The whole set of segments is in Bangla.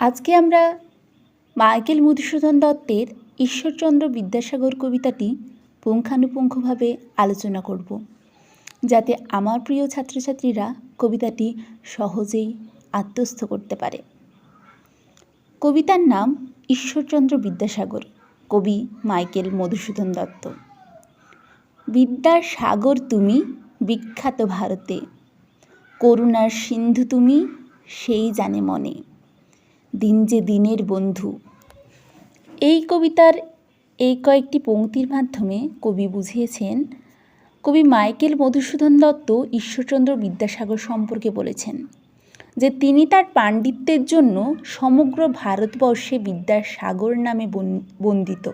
আজকে আমরা মাইকেল মধুসূদন দত্তের ঈশ্বরচন্দ্র বিদ্যাসাগর কবিতাটি পুঙ্খানুপুঙ্খভাবে আলোচনা করব, যাতে আমার প্রিয় ছাত্রছাত্রীরা কবিতাটি সহজেই আত্মস্থ করতে পারে। কবিতার নাম ঈশ্বরচন্দ্র বিদ্যাসাগর, কবি মাইকেল মধুসূদন দত্ত। বিদ্যার সাগর তুমি, বিখ্যাত ভারতে। করুণার সিন্ধু তুমি, সেই জানে মনে। দিন যে দিনের বন্ধু। এই কবিতার এই কয়েকটি পংক্তির মাধ্যমে কবি বুঝিয়েছেন, কবি মাইকেল মধুসূদন দত্ত ঈশ্বরচন্দ্র বিদ্যাসাগর সম্পর্কে বলেছেন যে তিনি তার পাণ্ডিত্যের জন্য সমগ্র ভারতবর্ষে বিদ্যার সাগর নামে বন্দিত।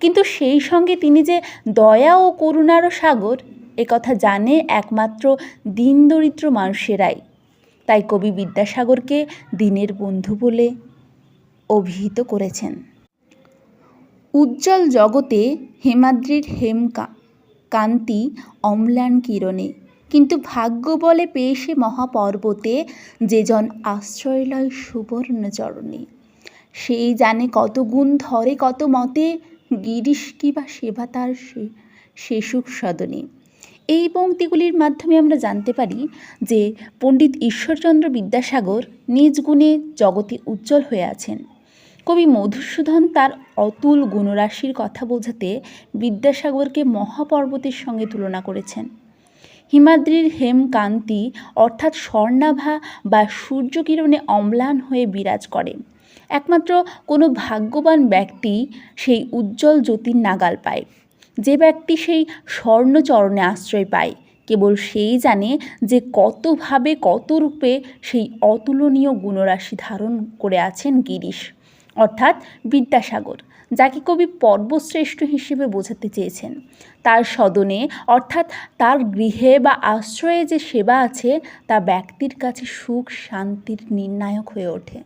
কিন্তু সেই সঙ্গে তিনি যে দয়া ও করুণারও সাগর একথা জানে একমাত্র দিন দরিদ্র মানুষেরাই। তাই কবি বিদ্যাসাগরকে দিনের বন্ধু বলে অভিহিত করেছেন। উজ্জ্বল জগতে হেমাদ্রির হেমকা, কান্তি অম্লান কিরণে, কিন্তু ভাগ্য বলে পেয়ে সে মহাপর্বতে যে জন আশ্রয় লয় সুবর্ণ চরণে সেই জানে কত গুণ ধরে কত মতে গিরিশ কি বা সেবা তার সে সুখ সদনে এই পংক্তিগুলির মাধ্যমে আমরা জানতে পারি যে পণ্ডিত ঈশ্বরচন্দ্র বিদ্যাসাগর নিজ গুণে জগতে উজ্জ্বল হয়ে আছেন। কবি মধুসূদন তার অতুল গুণরাশির কথা বোঝাতে বিদ্যাসাগরকে মহাপর্বতের সঙ্গে তুলনা করেছেন। হিমাদ্রির হেমকান্তি অর্থাৎ স্বর্ণাভা বা সূর্যকিরণে অম্লান হয়ে বিরাজ করে। একমাত্র কোনো ভাগ্যবান ব্যক্তি সেই উজ্জ্বল জ্যোতির নাগাল পায়। যে ব্যক্তি সেই স্বর্ণচরণে আশ্রয় পায়, কেবল সেই জানে যে কতভাবে কত রূপে সেই অতুলনীয় গুণরাশি ধারণ করে আছেন গিরিশ। অর্থাৎ বিদ্যাসাগর, যাকে কবি পর্বশ্রেষ্ঠ হিসেবে বোঝাতে চেয়েছেন। তার সদনে, অর্থাৎ তার গৃহে বা আশ্রয়ে যে সেবা আছে, তা ব্যক্তির কাছে সুখ, শান্তির নির্ণায়ক হয়ে ওঠে।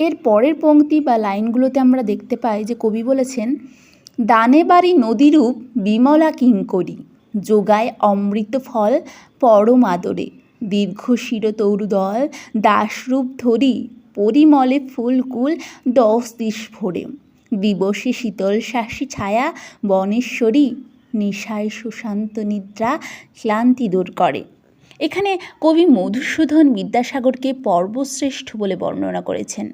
এর পরের পংক্তি বা লাইনগুলোতে আমরা দেখতে পাই যে কবি বলেছেন, দানে বাড়ি নদীরূপ বিমলা কিঙ্করি, যোগায় অমৃত ফল পরম আদরে, দীর্ঘ শিরতৌরুদল দাসরূপ ধরি পরিমলে ফুলকুল দশ দিশ ভরে দিবসে শীতল শাসী ছায়া বনেশ্বরী, নিশায় সুশান্ত নিদ্রা ক্লান্তি দূর করে। এখানে কবি মধুসূদন বিদ্যাসাগরকে পর্বশ্রেষ্ঠ বলে বর্ণনা করেছেন।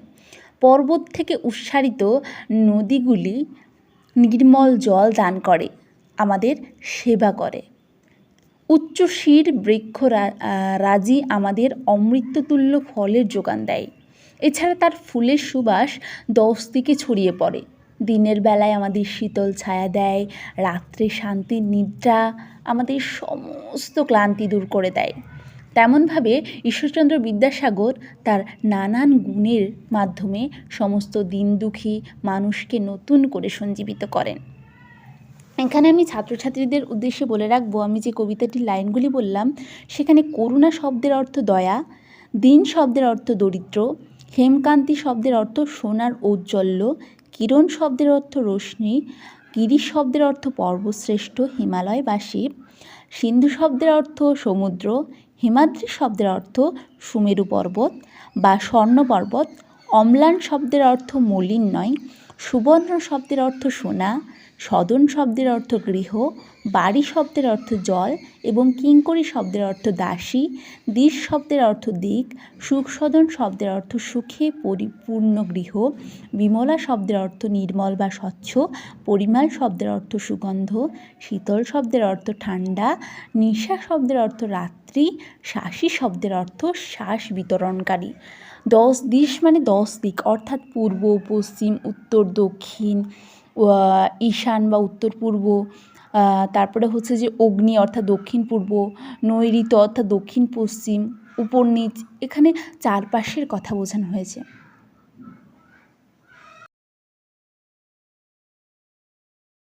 পর্বত থেকে উৎসারিত নদীগুলি নির্মল জল দান করে, আমাদের সেবা করে। উচ্চ শির বৃক্ষ রাজি আমাদের অমৃততুল্য ফলের যোগান দেয়। এছাড়া তার ফুলের সুবাস দশ দিকে ছড়িয়ে পড়ে। দিনের বেলায় আমাদের শীতল ছায়া দেয়, রাত্রে শান্তির নিদ্রা আমাদের সমস্ত ক্লান্তি দূর করে দেয়। তেমনভাবে ঈশ্বরচন্দ্র বিদ্যাসাগর তার নানান গুণের মাধ্যমে সমস্ত দিন দুঃখী মানুষকে নতুন করে সঞ্জীবিত করেন। এখানে আমি ছাত্রছাত্রীদের উদ্দেশ্যে বলে রাখব, আমি যে কবিতাটির লাইনগুলি বললাম, সেখানে করুণা শব্দের অর্থ দয়া, দিন শব্দের অর্থ দরিদ্র, হেমকান্তি শব্দের অর্থ সোনার ঔজ্জ্বল্য, কিরণ শব্দের অর্থ রশ্মি গিরি শব্দের অর্থ পর্বশ্রেষ্ঠ হিমালয় বা শিব সিন্ধু শব্দের অর্থ সমুদ্র, হিমাদ্রি শব্দের অর্থ সুমেরু পর্বত বা স্বর্ণ পর্বত, অম্লান শব্দের অর্থ মলিন নয়, সুবর্ণ শব্দের অর্থ সোনা সদন শব্দের অর্থ গৃহ বাড়ি শব্দের অর্থ জল এবং কিঙ্করী শব্দের অর্থ দাসী দিশ শব্দের অর্থ দিক সুখসদন শব্দের অর্থ সুখে পরিপূর্ণ গৃহ বিমলা শব্দের অর্থ নির্মল বা স্বচ্ছ পরিমাল শব্দের অর্থ সুগন্ধ শীতল শব্দের অর্থ ঠান্ডা নিশা শব্দের অর্থ রাত্রি শাসী শব্দের অর্থ শ্বাস বিতরণকারী দশ দিশ মানে দশ দিক অর্থাৎ পূর্ব পশ্চিম উত্তর দক্ষিণ ঈশান বা উত্তর পূর্ব তারপরে হচ্ছে যে অগ্নি অর্থাৎ দক্ষিণ পূর্ব নৈঋত অর্থাৎ দক্ষিণ পশ্চিম, উপর নিচ, এখানে চারপাশের কথা বোঝানো হয়েছে।